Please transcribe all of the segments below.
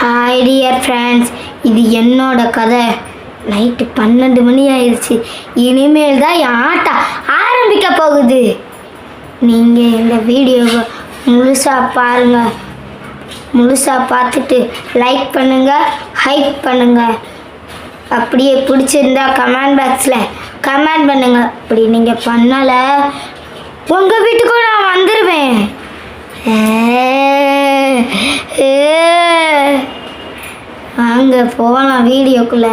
Hi dear friends இது என்னோட கதை. நைட்டு பன்னெண்டு மணி ஆயிடுச்சு இனிமேல் தான் என் ஆட்டம் ஆரம்பிக்க போகுது. நீங்கள் இந்த வீடியோவை முழுசாக பாருங்கள் முழுசாக பார்த்துட்டு லைக் பண்ணுங்கள் ஹைப் பண்ணுங்கள் அப்படியே பிடிச்சிருந்தா கமெண்ட் பாக்ஸில் கமெண்ட் பண்ணுங்கள் அப்படி நீங்கள் பண்ணலை உங்கள் வீட்டுக்கும் நான் வந்துடுவேன் வாங்க போகலாம் வீடியோக்குள்ள.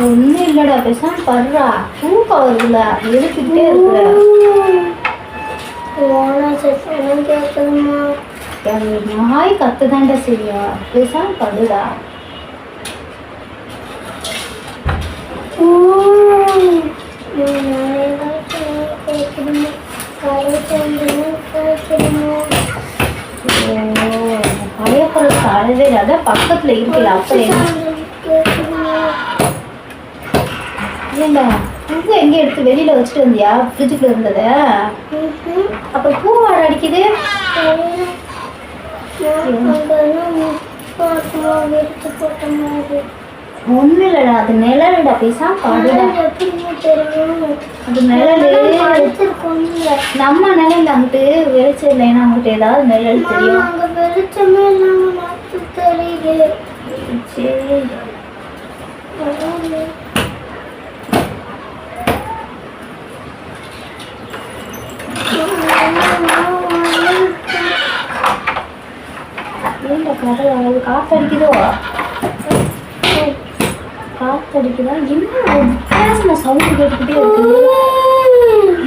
ஒன்றும் இல்லைடா பேசாம படுறா. தூக்கம் வருதுல எழுப்பிக்கிட்டே இருக்கிற நாய் கத்துதான்டா சரியா பேசாம படுடா. பழைய பொருள் அழவே இல்லை அதான் பக்கத்துல இருக்குல்ல அப்ப ஏண்டா பூ எங்கே எடுத்து வெளியில் வச்சுட்டு வந்தியா ஃப்ரிட்ஜுக்குள்ள இருந்தது அப்புறம் பூ வாழை அடிக்குது ஒண்ணு இல்லடா அது நிழலுடா பேசாம படுடா. அது நிழலு. நம்ம நிழல் அங்கிட்டு வெளிச்சம் இல்லைன்னா அங்கிட்டு ஏதாவது நிழல் தெரியும். வெளிச்சமே நாத்து தெரியுது. சரி. ஏன்டா கடல் அது காத்தடிக்குதோ? காத்தடிக்குதா என்ன வித்தியாசமா சவுண்ட் கேட்டுக்கிட்டே இருக்கு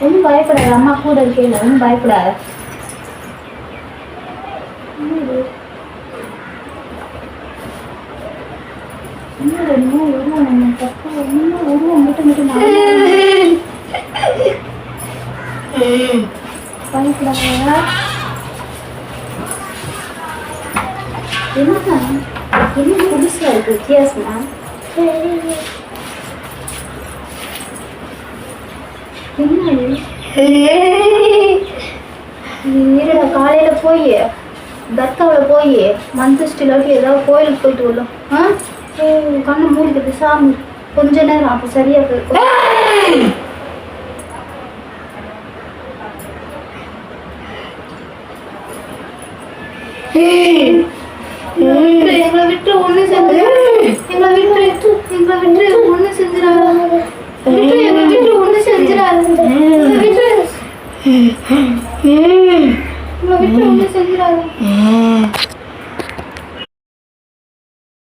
ஒன்றும் பயப்படாது அம்மா கூட இருக்கேன். ஒன்றும் பயப்படாத. என்னது? இன்னும் உருவம்? நம்ம தப்பு? இன்னும் உருவம்? மட்டும் மட்டும் பயப்படாதா. என்ன என்ன புதுசாக இருக்கு வித்தியாசமா? என்ன காலையில போய் தர்காவில் போய் மந்தஸ்டிலாட்டி ஏதாவது கோயிலுக்கு போயிட்டு வரலாம் ஆ? கண்ணை மூடிக்கிட்டு சாமி கொஞ்ச நேரம் அப்போ சரியா போயிருக்கும் எங்களை விட்டு ஒண்ணு செஞ்சு எங்களை விட்டு எங்களை விட்டு ஒண்ணு செஞ்சிடாத விட்டு எங்களை விட்டு ஒண்ணு செஞ்சிடாத விட்டு எங்களை விட்டு ஒண்ணு செஞ்சிடாத